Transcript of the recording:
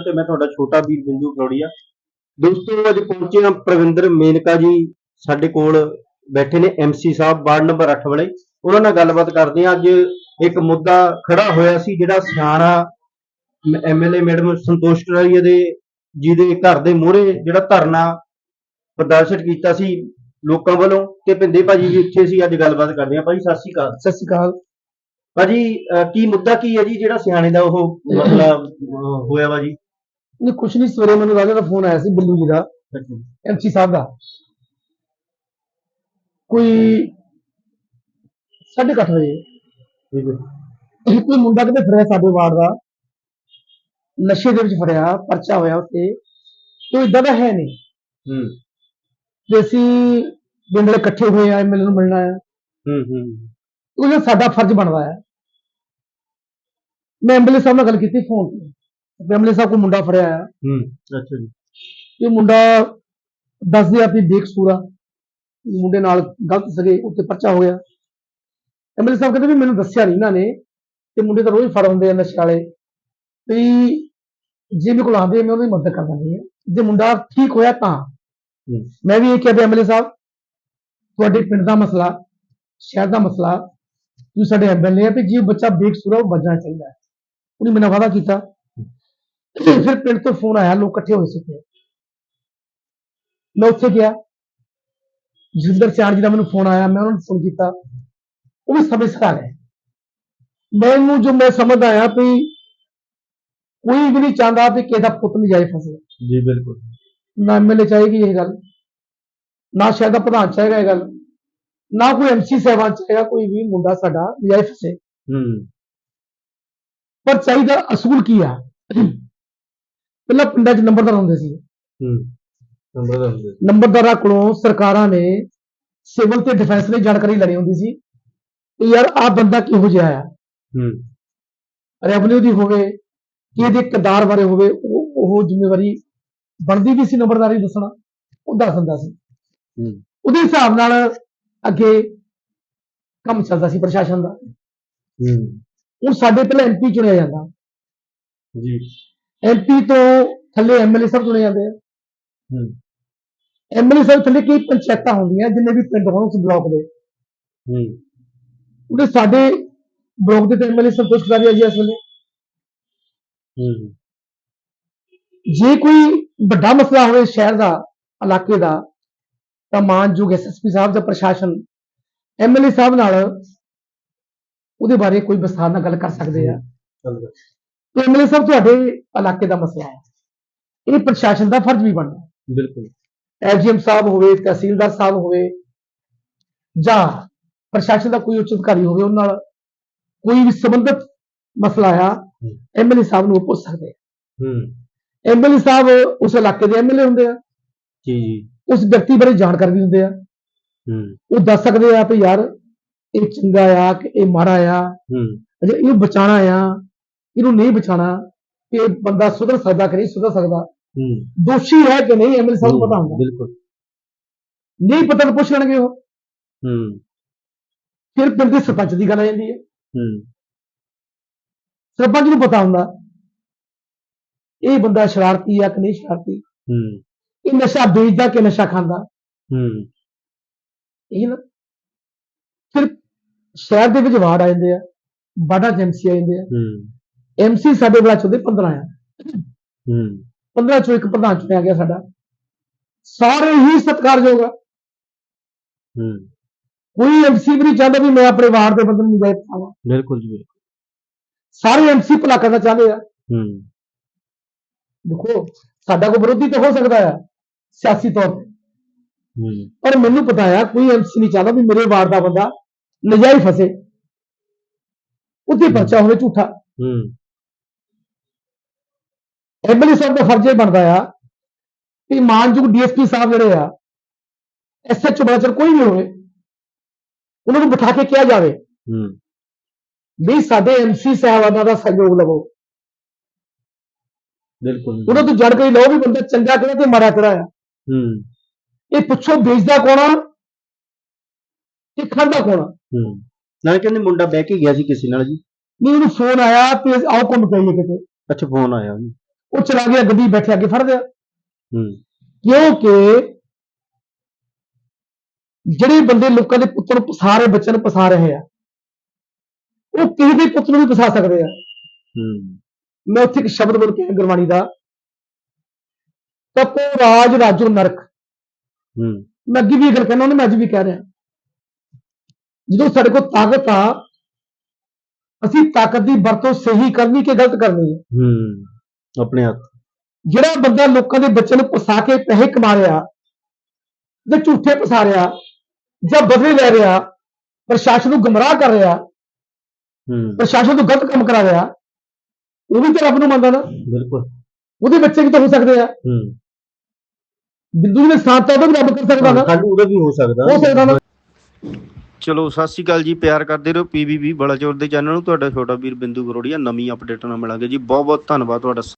ਤੇ ਮੈਂ ਤੁਹਾਡਾ ਛੋਟਾ ਵੀਰ ਬਿੰਦੂ ਫਲੋੜੀਆ ਦੋਸਤੋ ਅੱਜ ਪਹੁੰਚੇ ਹਾਂ ਪ੍ਰਵਿੰਦਰ ਮੇਨਕਾ ਜੀ ਸਾਡੇ ਕੋਲ ਬੈਠੇ ਨੇ ਐਮਸੀ ਸਾਹਿਬ ਵਾਰਡ ਨੰਬਰ 8 ਵਾਲੇ। ਉਹਨਾਂ ਨਾਲ ਗੱਲਬਾਤ ਕਰਦੇ ਹਾਂ। ਅੱਜ ਇੱਕ ਮੁੱਦਾ ਖੜਾ ਹੋਇਆ ਸੀ ਜਿਹੜਾ ਸਿਆਣਾ ਐਮਐਲਏ ਮੈਡਮ ਸੰਤੋਸ਼ ਟਰਾਰੀਆ ਦੇ ਜਿਹਦੇ ਘਰ ਦੇ ਮੂਹਰੇ ਜਿਹੜਾ ਧਰਨਾ ਪ੍ਰਦਰਸ਼ਿਤ ਕੀਤਾ ਸੀ ਲੋਕਾਂ ਵੱਲੋਂ। ਤੇ ਪਿੰਦੇ ਭਾਜੀ ਵੀ ਇੱਥੇ ਸੀ ਅੱਜ ਗੱਲਬਾਤ ਕਰਦੇ ਹਾਂ। ਭਾਜੀ ਸਤਿ ਸ਼੍ਰੀ ਅਕਾਲ। ਸਤਿ ਸ਼੍ਰੀ ਅਕਾਲ। ਭਾਜੀ ਕੀ ਮੁੱਦਾ ਕੀ ਹੈ ਜੀ ਜਿਹੜਾ ਸਿਆਣੇ ਦਾ ਉਹ ਮਸਲਾ ਹੋਇਆ ਵਾ ਜੀ? ਨਹੀਂ ਕੁਛ ਨਹੀਂ ਸਵੇਰੇ ਮੈਨੂੰ ਰਾਜਾ ਦਾ ਫੋਨ ਆਇਆ ਸੀ ਬਿੱਲੂ ਜੀ ਦਾ ਐਮਸੀ ਸਾਹਿਬ ਦਾ। ਕੋਈ 8:30 ਵਜੇ। ਠੀਕ ਹੈ ਕੋਈ ਮੁੰਡਾ ਕਿਤੇ ਫੜਿਆ ਸਾਡੇ ਵਾਰਡ ਦਾ ਨਸ਼ੇ ਦੇ ਵਿੱਚ ਫੜਿਆ ਪਰਚਾ ਹੋਇਆ ਉੱਤੇ ਤੇ ਇਦਾਂ ਦਾ ਹੈ ਨਹੀਂ। ਹੂੰ। ਤੇ ਅਸੀਂ ਵਾਲੇ ਇਕੱਠੇ ਹੋਏ ਆ ਐਮਐਲਏ ਨੂੰ ਮਿਲਣਾ ਆ। ਹੂੰ ਹੂੰ। ਉਹ ਸਾਡਾ ਫਰਜ਼ ਬਣਦਾ ਹੈ ਮੈਂ ਐਮਐਲਏ ਸਾਹਿਬ ਨਾਲ ਗੱਲ ਕੀਤੀ ਫੋਨ ਤੇ। ਐਮਐਲਏ ਸਾਹਿਬ ਕੋਲ ਮੁੰਡਾ ਫੜਿਆ ਆ ਹੂੰ ਅੱਛਾ ਜੀ। ਇਹ ਮੁੰਡਾ ਦੱਸਦੇ ਆ ਵੀ ਬੇਕਸੂਰ ਆ ਮੁੰਡੇ ਨਾਲ ਗਲਤ ਸਗੇ ਉੱਤੇ ਪਰਚਾ ਹੋ ਗਿਆ। ਐਮਐਲਏ ਸਾਹਿਬ ਕਹਿੰਦੇ ਵੀ ਮੈਨੂੰ ਦੱਸਿਆ ਨਹੀਂ ਇਹਨਾਂ ਨੇ ਤੇ ਮੁੰਡੇ ਤਾਂ ਰੋਜ਼ ਫੜ ਹੁੰਦੇ ਆ ਨਸ਼ੇ ਵਾਲੇ। ਵੀ ਜੇ ਮੇਰੇ ਕੋਲ ਆਉਂਦੇ ਮੈਂ ਉਹਦੀ ਮਦਦ ਕਰ ਦਿੰਦੀ ਹਾਂ ਜੇ ਮੁੰਡਾ ਠੀਕ ਹੋਇਆ ਤਾਂ। ਮੈਂ ਵੀ ਇਹ ਕਿਹਾ ਵੀ ਐਮਐਲਏ ਸਾਹਿਬ ਤੁਹਾਡੇ ਪਿੰਡ ਦਾ ਮਸਲਾ ਸ਼ਹਿਰ ਦਾ ਮਸਲਾ ਤੁਸੀਂ ਸਾਡੇ ਐਮਐਲਏ ਆ ਵੀ ਜੇ ਬੱਚਾ ਬੇਕਸੂਰ ਆ ਉਹ ਬਚਣਾ ਚਾਹੀਦਾ। ਉਹਨੇ ਮੈਨੂੰ ਵਾਅਦਾ ਕੀਤਾ। ਫਿਰ ਪਿੰਡ ਤੋਂ ਫੋਨ ਆਇਆ ਲੋਕ ਇਕੱਠੇ ਹੋਏ ਸੀ ਉੱਥੇ। ਮੈਂ ਉੱਥੇ ਗਿਆ। ਜਿੰਦਰ ਸਿਆਣ ਜੀ ਦਾ ਮੈਨੂੰ ਫੋਨ ਆਇਆ ਮੈਂ ਉਹਨਾਂ ਨੂੰ ਫੋਨ ਕੀਤਾ। ਉਹ ਵੀ ਸਮਝ ਸਕਾ ਗਏ ਮੈਨੂੰ ਜੋ ਮੈਂ ਸਮਝ ਆਇਆ ਵੀ ਕੋਈ ਵੀ ਨਹੀਂ ਚਾਹੁੰਦਾ ਵੀ ਕਿਸੇ ਦਾ ਪੁੱਤ ਨਹੀਂ ਜਾਏ ਫਸੇ। ਜੀ ਬਿਲਕੁਲ। ਨਾ ਐਮਐਲਏ ਚਾਹੇਗੀ ਇਹ ਗੱਲ ਨਾ ਸ਼ਹਿਰ ਦਾ ਪ੍ਰਧਾਨ ਚਾਹੇਗਾ ਇਹ ਗੱਲ ਨਾ ਕੋਈ ਐਮਸੀ ਸਾਹਿਬਾਨ ਚਾਹੇਗਾ ਕੋਈ ਵੀ ਮੁੰਡਾ ਸਾਡਾ ਜਾਏ ਫਸੇ। ਹੂੰ। ਪਰ ਚਾਹੀਦਾ ਅਸੂਲ ਕੀ ਆ? ਪਹਿਲਾਂ ਪਿੰਡਾਂ 'ਚ ਨੰਬਰਦਾਰ ਹੁੰਦੇ ਸੀ। ਹੂੰ ਨੰਬਰ ਦਾ ਹੁੰਦੇ ਨੰਬਰਦਾਰਾਂ ਕੋਲੋਂ ਸਰਕਾਰਾਂ ਨੇ ਸਿਵਲ ਤੇ ਡਿਫੈਂਸ ਲਈ ਜਾਣਕਾਰੀ ਲੈਣੀ ਹੁੰਦੀ ਸੀ ਕਿ ਯਾਰ ਆਹ ਬੰਦਾ ਕਿਹੋ ਜਿਹਾ ਆ ਹੂੰ। ਰੈਵਨਿਊ ਦੀ ਹੋਵੇ ਕਿ ਇਹਦੇ ਕਿਰਦਾਰ ਬਾਰੇ ਹੋਵੇ ਉਹ ਉਹ ਜ਼ਿੰਮੇਵਾਰੀ ਬਣਦੀ ਵੀ ਸੀ ਨੰਬਰਦਾਰੀ ਦੱਸਣਾ ਉਹ ਦੱਸ ਦਿੰਦਾ ਸੀ। ਹੂੰ। ਉਹਦੇ ਹਿਸਾਬ ਨਾਲ ਅੱਗੇ ਕੰਮ ਚੱਲਦਾ ਸੀ ਪ੍ਰਸ਼ਾਸਨ ਦਾ। ਹੂੰ। ਹੁਣ ਸਾਡੇ ਪਹਿਲਾਂ ਐਮਪੀ ਚੁਣਿਆ ਜਾਂਦਾ। ਜੀ। ਐਮਪੀ ਤੋਂ ਥੱਲੇ ਐਮਐਲਏ ਸਾਹਿਬ ਚੁਣੇ ਜਾਂਦੇ ਆ। ਹੂੰ। ਐਮਐਲਏ ਸਾਹਿਬ ਥੱਲੇ ਕਈ ਪੰਚਾਇਤਾਂ ਹੁੰਦੀਆਂ ਜਿੰਨੇ ਵੀ ਪਿੰਡ ਹੋਣ ਉਸ ਬਲਾਕ ਦੇ। ਹੂੰ। ਉਹਦੇ ਸਾਡੇ ਬਲਾਕ ਦੇ ਐਮਐਲਏ ਸੰਤੋਸ਼ ਕੁਮਾਰ ਜੀ ਇਸ ਵੇਲੇ। ਹੂੰ। ਜੇ ਕੋਈ ਵੱਡਾ ਮਸਲਾ ਹੋਵੇ ਸ਼ਹਿਰ ਦਾ ਇਲਾਕੇ ਦਾ ਤਾਂ ਮਾਨਯੋਗ ਐਸਐਸਪੀ ਸਾਹਿਬ ਦਾ ਪ੍ਰਸ਼ਾਸਨ ਐਮਐਲਏ ਸਾਹਿਬ ਨਾਲ ਉਹਦੇ ਬਾਰੇ ਕੋਈ ਵਿਸਥਾਰ ਨਾਲ ਗੱਲ ਕਰ ਸਕਦੇ ਆ। ਤੇ ਐਮਐਲਏ ਸਾਹਿਬ ਤੁਹਾਡੇ ਇਲਾਕੇ ਦਾ ਮਸਲਾ ਹੈ। ਇਹ ਪ੍ਰਸ਼ਾਸਨ ਦਾ ਫਰਜ਼ ਵੀ ਬਣਦਾ ਬਿਲਕੁਲ। ਐਸਡੀਐਮ ਸਾਹਿਬ ਹੋਵੇ ਤਹਿਸੀਲਦਾਰ ਸਾਹਿਬ ਹੋਵੇ ਜਾਂ ਪ੍ਰਸ਼ਾਸਨ ਦਾ ਕੋਈ ਉੱਚ ਅਧਿਕਾਰੀ ਹੋਵੇ ਉਹਨਾਂ ਨਾਲ ਕੋਈ ਵੀ ਸੰਬੰਧਿਤ ਮਸਲਾ ਆ ਐਮਐਲਏ ਸਾਹਿਬ ਨੂੰ ਪੁੱਛ ਸਕਦੇ ਆ। ਹੂੰ। ਐਮਐਲਏ ਸਾਹਿਬ ਉਸ ਇਲਾਕੇ ਦੇ ਐਮਐਲਏ ਹੁੰਦੇ ਆ। ਜੀ ਜੀ। ਉਸ ਵਿਅਕਤੀ ਬਾਰੇ ਜਾਣਕਾਰੀ ਵੀ ਹੁੰਦੇ ਆ। ਹੂੰ। ਉਹ ਦੱਸ ਸਕਦੇ ਆ ਵੀ ਯਾਰ ਇਹ ਚੰਗਾ ਆ ਕਿ ਇਹ ਮਾੜਾ ਆ। ਹੂੰ। ਅਜੇ ਇਹ ਬਚਾਣਾ ਆ। ਇਹਨੂੰ ਨਹੀਂ ਬਚਾਣਾ ਕਿ ਬੰਦਾ ਸੁਧਰ ਸਕਦਾ ਕਿ ਨਹੀਂ ਸੁਧਰ ਸਕਦਾ। ਹੂੰ। ਦੋਸ਼ੀ ਹੈ ਕਿ ਨਹੀਂ ਐਮਐਲਏ ਸਾਹਿਬ ਨੂੰ ਪਤਾ ਹੁੰਦਾ ਬਿਲਕੁਲ। ਨਹੀਂ ਪਤਾ ਤਾਂ ਪੁੱਛ ਲੈਣਗੇ ਉਹ। ਹੂੰ। ਫਿਰ ਪਿੰਡ ਦੇ ਸਰਪੰਚ ਦੀ ਗੱਲ ਆ ਜਾਂਦੀ ਹੈ। ਹੂੰ। ਸਰਪੰਚ ਨੂੰ ਪਤਾ ਹੁੰਦਾ ਇਹ ਬੰਦਾ ਸ਼ਰਾਰਤੀ ਆ ਕਿ ਨਹੀਂ ਸ਼ਰਾਰਤੀ? ਹੂੰ। ਇਹ ਨਸ਼ਾ ਵੇਚਦਾ ਕਿ ਨਸ਼ਾ ਖਾਂਦਾ? ਹੂੰ। ਇਹ ਨਾ। ਫਿਰ ਸ਼ਹਿਰ ਦੇ ਵਿੱਚ ਵਾਰਡ ਆ ਜਾਂਦੇ ਆ ਬਾਡਾ ਐਮਸੀ ਆ ਜਾਂਦੇ ਆ। ਹੂੰ। ਐਮਸੀ ਸਾਡੇ ਬਲਾਕ ਚ ਉਹਦੇ 15 ਆ। ਹੂੰ। 15 ਚੋਂ ਇੱਕ ਪ੍ਰਧਾਨ ਚੁਣਿਆ ਗਿਆ ਸਾਡਾ। ਸਾਰੇ ਹੀ ਸਤਿਕਾਰਯੋਗ ਆ। ਹੂੰ। ਕੋਈ ਐਮਸੀ ਵੀ ਨਹੀਂ ਚਾਹੁੰਦਾ ਵੀ ਮੈਂ ਆਪਣੇ ਵਾਰਡ ਦੇ ਬੰਦੇ ਨੂੰ ਨਿਗਾਹ ਪਾਵਾਂ। ਬਿਲਕੁਲ ਜੀ ਬਿਲਕੁਲ। ਸਾਰੇ ਐਮਸੀ ਭਲਾ ਕਰਨਾ ਚਾਹੁੰਦੇ ਆ। ਹੂੰ। ਦੇਖੋ ਸਾਡਾ ਕੋਈ ਵਿਰੋਧੀ ਤਾਂ ਹੋ ਸਕਦਾ ਆ ਸਿਆਸੀ ਤੌਰ ਤੇ। ਹੂੰ। ਪਰ ਮੈਨੂੰ ਪਤਾ ਆ ਕੋਈ ਐਮਸੀ ਨਹੀਂ ਚਾਹੁੰਦਾ ਵੀ ਮੇਰੇ ਵਾਰਡ ਦਾ ਬੰਦਾ ਨਜਾਇਜ਼ ਫਸੇ। ਉੱਥੇ ਪਰਚਾ ਹੋਵੇ ਝੂਠਾ। ਹੂੰ। ਐਮਐਲਏ ਸਾਹਿਬ ਦਾ ਫਰਜ਼ ਇਹ ਬਣਦਾ ਆ ਕਿ ਮਾਨਯੋਗ ਡੀਐਸਪੀ ਸਾਹਿਬ ਜਿਹੜੇ ਆ ਐਸਐਚਓ ਬਲਾਚਰ ਕੋਈ ਵੀ ਹੋਵੇ ਉਹਨਾਂ ਨੂੰ ਬਿਠਾ ਕੇ ਕਿਹਾ ਜਾਵੇ ਹੂੰ। ਵੀ ਸਾਡੇ ਐਮਸੀ ਸਾਹਿਬਾਨਾਂ ਦਾ ਸਹਿਯੋਗ ਲਵੋ। ਬਿਲਕੁਲ। ਉਹਨਾਂ ਤੋਂ ਜਾਣਕਾਰੀ ਲਓ ਵੀ ਬੰਦਾ ਚੰਗਾ ਕਿਹੜਾ ਤੇ ਮਾੜਾ ਕਿਹੜਾ ਆ ਹੂੰ। ਇਹ ਪੁੱਛੋ ਵੇਚਦਾ ਕੌਣ ਆ ਤੇ ਖਾਂਦਾ ਕੌਣ ਆ? ਹੂੰ। ਨਾਲੇ ਕਹਿੰਦੇ ਮੁੰਡਾ ਬਹਿ ਕੇ ਗਿਆ ਸੀ ਕਿਸੇ ਨਾਲ ਜੀ। ਨਹੀਂ ਉਹਨੂੰ ਫੋਨ ਆਇਆ ਤੇ ਆਓ ਘੁੰਮ ਪਈਏ ਕਿਤੇ। ਅੱਛਾ ਫੋਨ ਆਇਆ ਉਹਨੂੰ। ਉਹ ਚਲਾ ਗਿਆ ਗੱਡੀ ਬੈਠੇ ਅੱਗੇ ਫੜ ਲਿਆ। ਕਿਉਂਕਿ ਜਿਹੜੇ ਬੰਦੇ ਲੋਕਾਂ ਦੇ ਪੁੱਤਰ ਫਸਾ ਰਹੇ ਨੂੰ ਫਸਾ ਰਹੇ ਆ ਉਹ ਕਿਸੇ ਦੇ ਪੁੱਤ ਨੂੰ ਵੀ ਫਸਾ ਸਕਦੇ ਆ। ਮੈਂ ਉੱਥੇ ਇੱਕ ਸ਼ਬਦ ਬੋਲ ਕੇ ਗੁਰਬਾਣੀ ਦਾ ਤਪੋ ਰਾਜ ਰਾਜੋ ਨਰਕ। ਮੈਂ ਅੱਗੇ ਵੀ ਇਹ ਗੱਲ ਕਹਿਣਾ ਉਹਨੇ ਮੈਂ ਅੱਜ ਵੀ ਕਹਿ ਰਿਹਾ। ਜਦੋਂ ਸਾਡੇ ਕੋਲ ਤਾਕਤ ਆ ਅਸੀਂ ਤਾਕਤ ਦੀ ਵਰਤੋਂ ਸਹੀ ਕਰਨੀ ਕਿ ਗਲਤ ਕਰਨੀ ਹੈ ਹੂੰ। ਆਪਣੇ ਹੱਥ। ਜਿਹੜਾ ਬੰਦਾ ਲੋਕਾਂ ਦੇ ਬੱਚਿਆਂ ਨੂੰ ਫਸਾ ਕੇ ਪੈਸੇ ਕਮਾ ਰਿਹਾ ਜਾਂ ਝੂਠੇ ਫਸਾ ਰਿਹਾ ਜਾਂ ਬਦਲੇ ਲੈ ਰਿਹਾ ਪ੍ਰਸ਼ਾਸਨ ਨੂੰ ਗੁੰਮਰਾਹ ਕਰ ਰਿਹਾ ਹੂੰ। ਪ੍ਰਸ਼ਾਸਨ ਤੋਂ ਗਲਤ ਕੰਮ ਕਰਾ ਰਿਹਾ ਉਹ ਵੀ ਤਾਂ ਰੱਬ ਨੂੰ ਮੰਨਦਾ ਨਾ। ਬਿਲਕੁਲ। ਉਹਦੇ ਬੱਚੇ ਵੀ ਤਾਂ ਹੋ ਸਕਦੇ ਆ। ਹੂੰ। ਬਿੰਦੂ ਦੇ ਸਾਥ ਤਾਂ ਉਹਦਾ ਵੀ ਰੱਬ ਕਰ ਸਕਦਾ ਨਾ। ਕੱਲ ਉਹਦਾ ਵੀ ਹੋ ਸਕਦਾ। ਹੋ ਸਕਦਾ ਨਾ। ਚਲੋ ਸਤਿ ਸ਼੍ਰੀ ਅਕਾਲ ਜੀ ਪਿਆਰ ਕਰਦੇ ਰਹੋ ਪੀਬੀਬੀ ਬਲਾਚੌਰ ਦੇ ਚੈਨਲ ਨੂੰ। ਤੁਹਾਡਾ ਛੋਟਾ ਵੀਰ ਬਿੰਦੂ ਗਰੋੜੀਆ ਨਵੀਂ ਅਪਡੇਟ ਨਾਲ ਮਿਲਾਂਗੇ ਜੀ। ਬਹੁਤ ਬਹੁਤ ਧੰਨਵਾਦ ਤੁਹਾਡਾ।